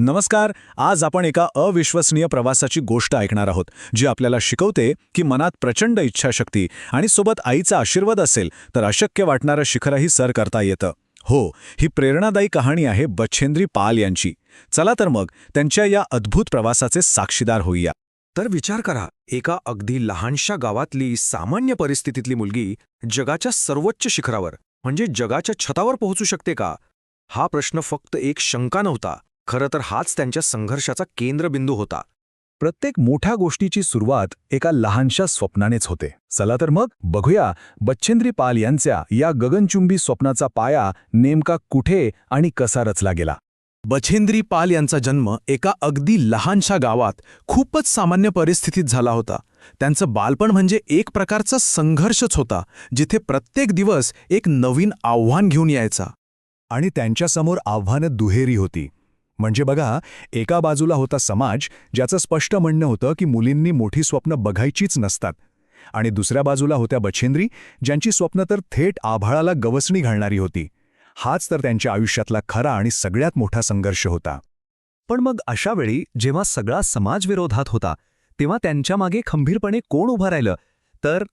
नमस्कार आज आपण एका अविश्वसनीय प्रवासाची गोष्ट ऐकणार आहोत जी आपल्याला शिकवते की मनात प्रचंड इच्छाशक्ती आणि सोबत आईचा आशीर्वाद असेल तर अशक्य वाटणारं शिखरही सर करता येतं. हो ही प्रेरणादायी कहाणी आहे बच्छेंद्री पाल यांची. चला तर मग त्यांच्या या अद्भुत प्रवासाचे साक्षीदार होईया तर विचार करा एका अगदी लहानशा गावातली सामान्य परिस्थितीतली मुलगी जगाच्या सर्वोच्च शिखरावर म्हणजे जगाच्या छतावर पोहोचू शकते का? हा प्रश्न फक्त एक शंका नव्हता. खरं तर हाच त्यांच्या संघर्षाचा केंद्रबिंदू होता. प्रत्येक मोठ्या गोष्टीची सुरुवात एका लहानशा स्वप्नानेच होते. चला तर मग बघूया बच्छेंद्री पाल यांच्या या गगनचुंबी स्वप्नाचा पाया नेमका कुठे आणि कसा रचला गेला. बछेंद्री पाल यांचा जन्म एका अगदी लहानशा गावात खूपच सामान्य परिस्थितीत झाला होता. त्यांचं बालपण म्हणजे एक प्रकारचा संघर्षच होता जिथे प्रत्येक दिवस एक नवीन आव्हान घेऊन यायचा. आणि त्यांच्यासमोर आव्हानं दुहेरी होती. म्हणजे बघा एका बाजूला होता समाज ज्याचं स्पष्ट म्हणणं होतं की मुलींनी मोठी स्वप्न बघायचीच नसतात. आणि दुसऱ्या बाजूला होत्या बछेंद्री ज्यांची स्वप्न तर थेट आभाळाला गवसणी घालणारी होती. हाच तर त्यांच्या आयुष्यातला खरा आणि सगळ्यात मोठा संघर्ष होता. पण मग अशा वेळी जेव्हा सगळा समाज विरोधात होता तेव्हा त्यांच्यामागे खंबीरपणे कोण उभं राहिलं? तर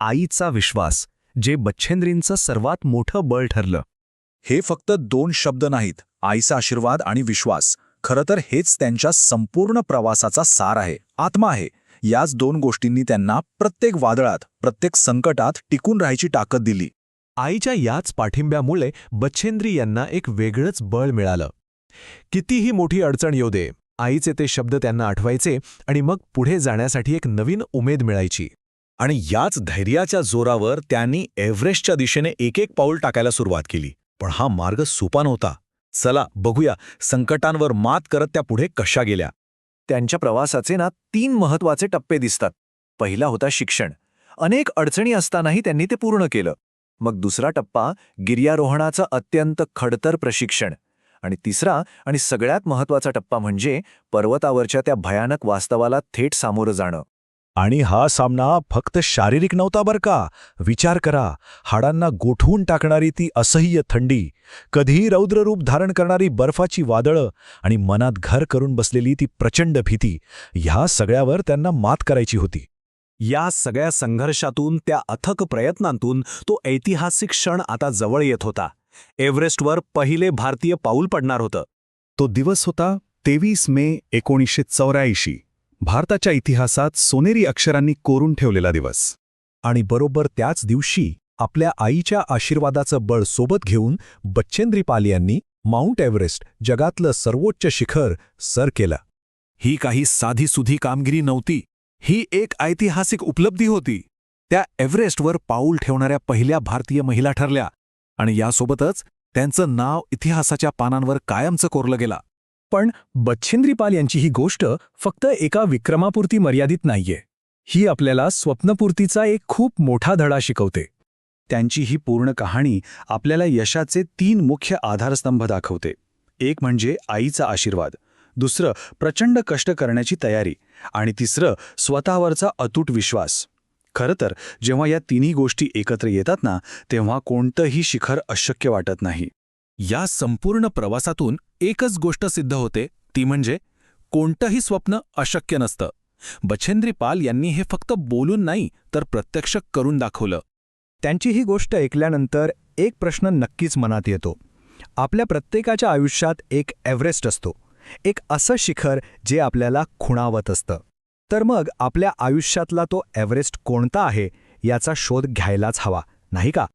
आईचा विश्वास जे बच्छेंद्रींचं सर्वात मोठं बळ ठरलं. हे फक्त दोन शब्द नाहीत. आईचा आशीर्वाद आणि विश्वास. खरं तर हेच त्यांच्या संपूर्ण प्रवासाचा सार आहे आत्मा आहे. याच दोन गोष्टींनी त्यांना प्रत्येक वादळात प्रत्येक संकटात टिकून राहायची ताकद दिली. आईच्या याच पाठिंब्यामुळे बच्छेंद्री यांना एक वेगळंच बळ मिळालं. कितीही मोठी अडचण येऊ दे आईचे ते शब्द त्यांना आठवायचे आणि मग पुढे जाण्यासाठी एक नवीन उमेद मिळायची. आणि याच धैर्याच्या जोरावर त्यांनी एव्हरेस्टच्या दिशेने एक एक पाऊल टाकायला सुरुवात केली. पण हा मार्ग सोपा नव्हता. चला बघूया संकटांवर मात करत त्या पुढे कशा गेल्या. त्यांच्या प्रवासाचे ना तीन महत्त्वाचे टप्पे दिसतात. पहिला होता शिक्षण. अनेक अडचणी असतानाही त्यांनी ते पूर्ण केलं. मग दुसरा टप्पा गिर्यारोहणाचं अत्यंत खडतर प्रशिक्षण. आणि तिसरा आणि सगळ्यात महत्त्वाचा टप्पा म्हणजे पर्वतावरच्या त्या भयानक वास्तवाला थेट सामोरं जाणं. आणि हा सामना फक्त शारीरिक नव्हता बरं का? विचार करा हाडांना गोठवून टाकणारी ती असह्य थंडी कधीही रौद्ररूप धारण करणारी बर्फाची वादळं आणि मनात घर करून बसलेली ती प्रचंड भीती ह्या सगळ्यावर त्यांना मात करायची होती. या सगळ्या संघर्षातून त्या अथक प्रयत्नांतून तो ऐतिहासिक क्षण आता जवळ येत होता. एव्हरेस्टवर पहिले भारतीय पाऊल पडणार होतं. तो दिवस होता तेवीस मे एकोणीसशे चौऱ्याऐंशी. भारताच्या इतिहासात सोनेरी अक्षरांनी कोरून ठेवलेला दिवस. आणि बरोबर त्याच दिवशी आपल्या आईच्या आशीर्वादाचं बळ सोबत घेऊन बच्चेंद्री पाल यांनी माउंट एव्हरेस्ट जगातलं सर्वोच्च शिखर सर केलं. ही काही साधीसुधी कामगिरी नव्हती. ही एक ऐतिहासिक उपलब्धी होती. त्या एव्हरेस्टवर पाऊल ठेवणाऱ्या पहिल्या भारतीय महिला ठरल्या. आणि यासोबतच त्यांचं नाव इतिहासाच्या पानांवर कायमचं कोरलं गेला. पण बच्छेंद्रीपाल यांची ही गोष्ट फक्त एका विक्रमापुरती मर्यादित नाहीये. ही आपल्याला स्वप्नपूर्तीचा एक खूप मोठा धडा शिकवते. त्यांची ही पूर्ण कहाणी आपल्याला यशाचे तीन मुख्य आधारस्तंभ दाखवते. एक म्हणजे आईचा आशीर्वाद दुसरं प्रचंड कष्ट करण्याची तयारी आणि तिसरं स्वतःवरचा अतूट विश्वास. खरं तर जेव्हा या तिन्ही गोष्टी एकत्र येतात ना तेव्हा कोणतंही शिखर अशक्य वाटत नाही. या संपूर्ण प्रवासातून एकच गोष्ट सिद्ध होते ती म्हणजे कोणतंही स्वप्न अशक्य नसतं. बछेंद्री पाल यांनी हे फक्त बोलून नाही तर प्रत्यक्ष करून दाखवलं. त्यांची ही गोष्ट ऐकल्यानंतर एक प्रश्न नक्कीच मनात येतो. आपल्या प्रत्येकाच्या आयुष्यात एक एव्हरेस्ट असतो. एक असं शिखर जे आपल्याला खुणावत असतं. तर मग आपल्या आयुष्यातला तो एव्हरेस्ट कोणता आहे याचा शोध घ्यायलाच हवा नाही का?